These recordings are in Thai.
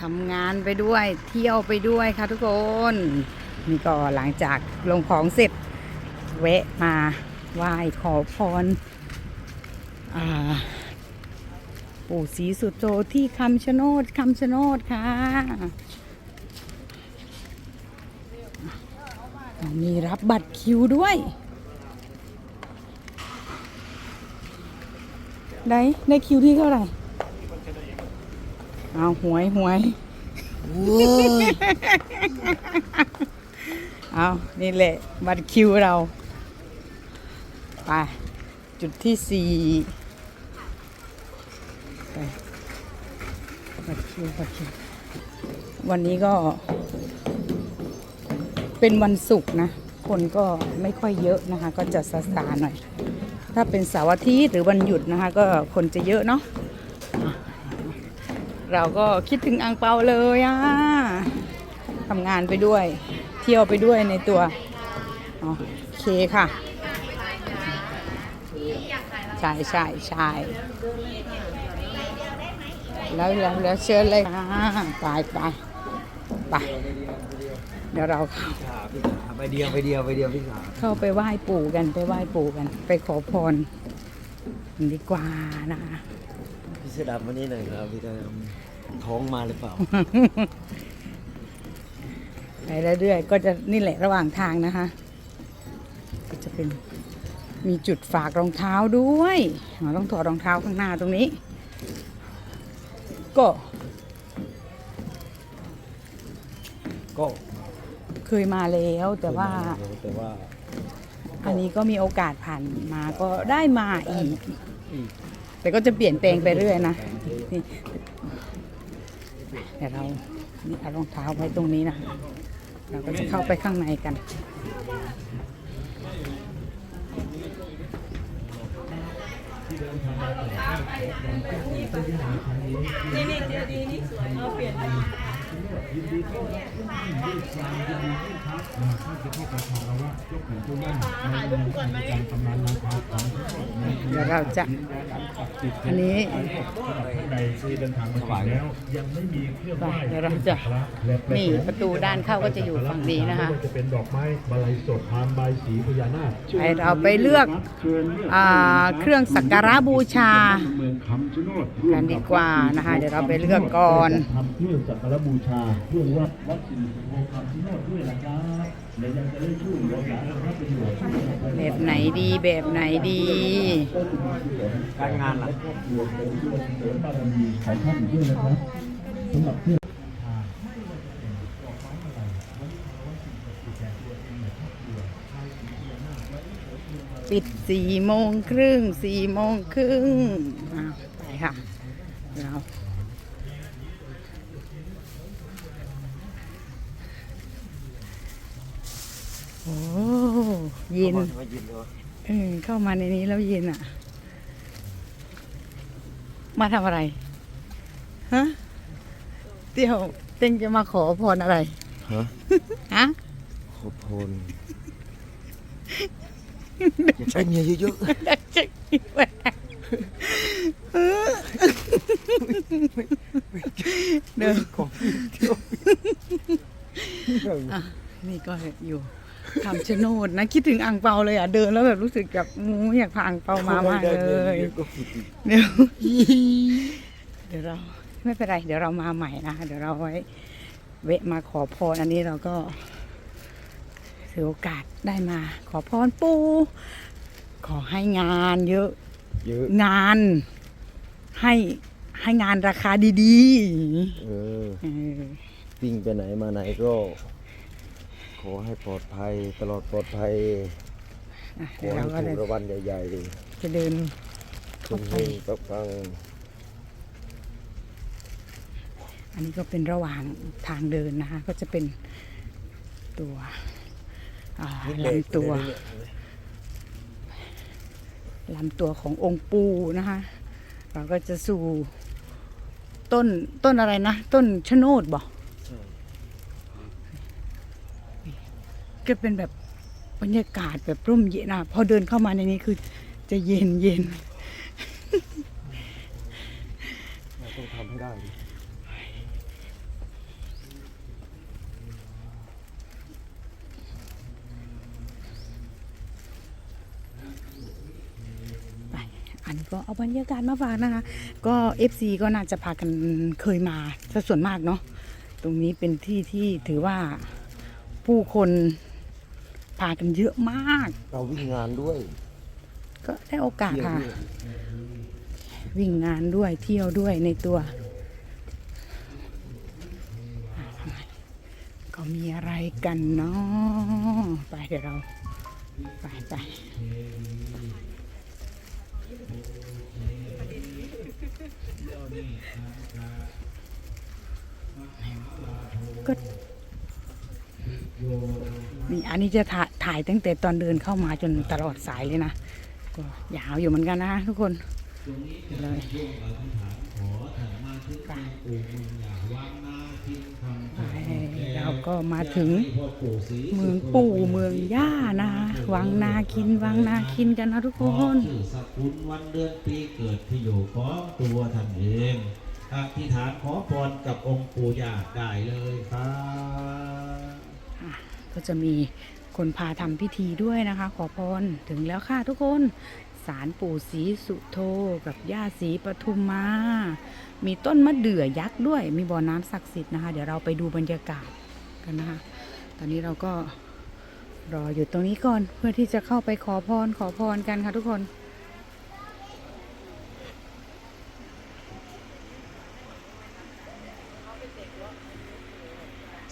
ทำงานไปด้วยเที่ยวไปด้วยค่ะทุกคนนี่ก็หลังจากลงของเสร็จแวะมาไหว้ขอพรอปู่ศรีสุโธที่คำชะโนดคำชะโนดค่ะ มีรับบัตรคิวด้วย ได้ ได้คิวที่เท่าไหร่ เอาหวยหวยเอานี่แหละบัตรคิวเรา ไป จุดที่สี่ไปบัตรคิวบัตรคิว วันนี้ก็ เป็นวันศุกร์นะ คนก็ไม่ค่อยเยอะนะคะ ก็จะซาซาๆหน่อย ถ้าเป็นเสาร์อาทิตย์หรือวันหยุดนะคะ ก็คนจะเยอะเนาะอะ เราก็คิดถึงอังเปาเลยอะทำงานไปด้วย เที่ยวไปด้วยในตัวอ๋อโอเคค่ะใช่ใช่ใช่แล้วแล้วแล้วเชิญเลยค่ะไปไปไปเดี๋ยวเราเข้าไปเดียวไปเดียวไปเดียวพี่สาวเข้าไปไหว้ปู่กันไปไหว้ปู่กัน ไปขอพรกันดีกว่านะพี่เสอดำวันนี้หน่อยครับพี่เสอดำ ท้องมาหรือเปล่า ไปเรื่อยๆก็จะนี่แหละระหว่างทางนะคะ ก็จะเป็นมีจุดฝากรองเท้าด้วยเราต้องถอดรองเท้าข้างหน้าตรงนี้ ก็ ก็เคยมาแล้วแต่ว่า แต่ว่า อันนี้ก็มีโอกาสผ่านมาก็ได้มาอีก อีกแต่ก็จะเปลี่ยนแปลงไปเรื่อยนะนี่ เดี๋ยวเรานี่เอารองเท้าไว้ตรงนี้นะ เราก็จะเข้าไปข้างในกันนี่นี่เจดีนี่สวยเอาเปลี่ยน วเราจะอันนี้ใดที่เดินทางมาถึงแล้วยังไม่มีเครื่องไหว้เดี๋ยวเราจะนี่ประตูด้านเข้าก็จะอยู่ฝั่งนี้นะคะจะเป็นดอกไม้บาลัยสดพานใบสีพญานาคไปเราไปเลือกเครื่องสักการะบูชากันดีกว่านะคะเดี๋ยวเราไปเลือกก่อนทำเครื่องสักการะบูชาเพื่อวัดวัดสิริโภคำชะโนดด้วยนะครับและยังจะได้ช่วยเหลือสาธารณประโยชน์ช่วยเหลือแบบไหนดีแบบไหนดี การงานล่ะครอบครัวเป็นช่วยเสริมบารมีของท่านด้วยนะครับสำหรับเครื่องปิดสี่โมงครึ่งสี่โมงครึ่งอะไปค่ะ เราโอ้เย็นมายินเลยเออเข้ามาในนี้แล้วเย็นอะ มาทำอะไร ฮะ เตี้ยวเต็งจะมาขอพรอะไร ฮะ ฮะ ขอบพลอยากได้เมียเยอะเดินๆของพี่เที่ยวอะนี่ก็อยู่ คำชะโนดนะ คิดถึงอ่างเปาเลยอะเดินแล้วแบบรู้สึกแบบมูอยากพาอ่างเปามามากเลยเดี๋ยวเดี๋ยวเราไม่เป็นไร เดี๋ยวเรามาใหม่นะเดี๋ยวเราไว้เวะมาขอพรอันนี้เราก็ถือโอกาสได้มา ขอพรปูขอให้งานเยอะเยอะงาน ให้ให้งานราคาดีๆเออวิ่งไปไหนมาไหนก็ ขอให้ปลอดภัยตลอดปลอดภัยอะขเดี๋อยวเราให้ก็ถูเลยกรางวัลใหญ่ๆเลยจะเดินทุกเพลงปักฟังอันนี้ก็เป็นระหว่างทางเดินนะคะ ก็จะเป็นตัวอ่าลำตัวลำตัวขององค์ปูนะคะ เราก็จะสู่ต้นต้นอะไรนะ ต้นชะโนดบอก ก็เป็นแบบบรรยากาศแบบร่มเย็นอะพอเดินเข้ามาในนี้คือจะเย็นเย็นต้องทำให้ได้ดิันนี้ก็เอาบรรยากาศมาฝากนะคะ ก็เอฟซีก็น่าจะพากันเคยมาซะส่วนมากเนาะ ตรงนี้เป็นที่ที่ถือว่าผู้คน พากันเยอะมาก เราวิ่งงานด้วย ก็ได้โอกาสเที่ยวค่ะด้วยวิ่งงานด้วยเที่ยวด้วยในตัว ก็มีอะไรกันเนาะไปเดี๋ยวเรา ไปไปก็นี่อันนี้จะถ่าย ถ่ายตั้งแต่ตอนเดินเข้ามาจนตลอดสายเลยนะก็ยาวอยู่เหมือนกันนะทุกคนเลยไปไปเราก็มาถึงเมืองปู่เมืองย่านะวังนาคินวังนาคินกันนะทุกคนชื่อสกุลวันเดือนปีเกิดที่อยู่ของตัวท่านเองอธิษฐานขอพรกับองค์ปู่ย่าได้เลยครับอะก็จะมี คนพาทำพิธีด้วยนะคะ ขอพรถึงแล้วค่ะทุกคนสารปู่ศรีสุโธกับย่าศรีปทุมมา มีต้นมะเดื่อยักษ์ด้วย มีบ่อน้ำศักดิ์สิทธิ์นะคะ เดี๋ยวเราไปดูบรรยากาศกันนะคะ ตอนนี้เราก็รออยู่ตรงนี้ก่อนเพื่อที่จะเข้าไปขอพรขอพรกันค่ะทุกคน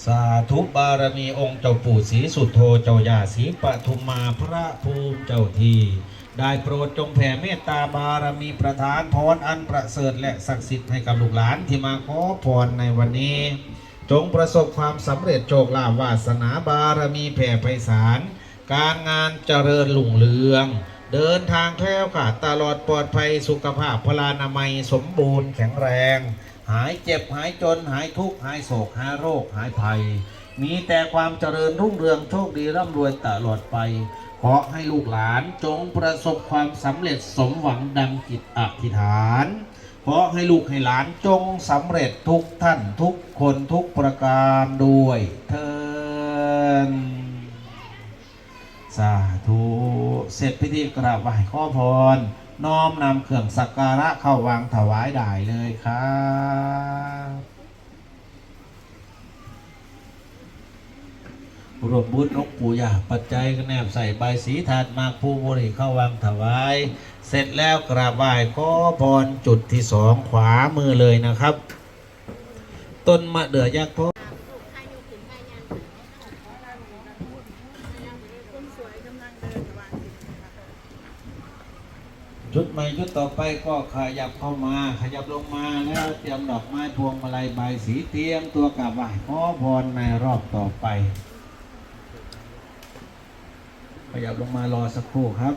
สาธุบารมีองค์เจ้าปู่ศรีสุโธเจ้าย่าศรีปทุมมาพระภูมิเจ้าทีได้โปรดจงแผ่เมตตาบารมีประทานพรอันประเสริฐและศักดิ์สิทธิ์ให้กับลูกหลานที่มาขอพรในวันนี้ จงประสบความสำเร็จโชคลาภวาสนาบารมีแผ่ไพศาลการงานเจริญรุ่งเรือง เดินทางแคล้วขาดตลอดปลอดภัยสุขภาพพลานามัยสมบูรณ์แข็งแรง หายเจ็บหายจนหายทุกข์หายโศกหายโรคหายภัย มีแต่ความเจริญรุ่งเรืองโชคดีร่ำรวยตลอดไป ขอให้ลูกหลานจงประสบความสำเร็จสมหวังดังจิตอธิษฐานขอให้ลูกให้หลานจงสำเร็จทุกท่านทุกคนทุกประการด้วยเทินสาธุ เสร็จพิธีกราบไหว้ขอพร น้อมนำเครื่องสักการะเข้าวางถวายได้เลยครับรวมบุญหลวงปู่ย่าปัจจัยก็แนบใส่ใบสีถาดมากผู้บริเข้าวางถวาย เสร็จแล้วกราบไหว้ขอพรจุดที่สองขวามือเลยนะครับ ต้นมะเดื่อยักษ์ ชุดใหม่ชุดต่อไปก็ขยับเข้ามา ขยับลงมาแล้วเตรียมดอกไม้พวงมาลัยใบสีเตรียมตัวกลับไหว้ขอพรในรอบต่อไป ขยับลงมารอสักครู่ครับ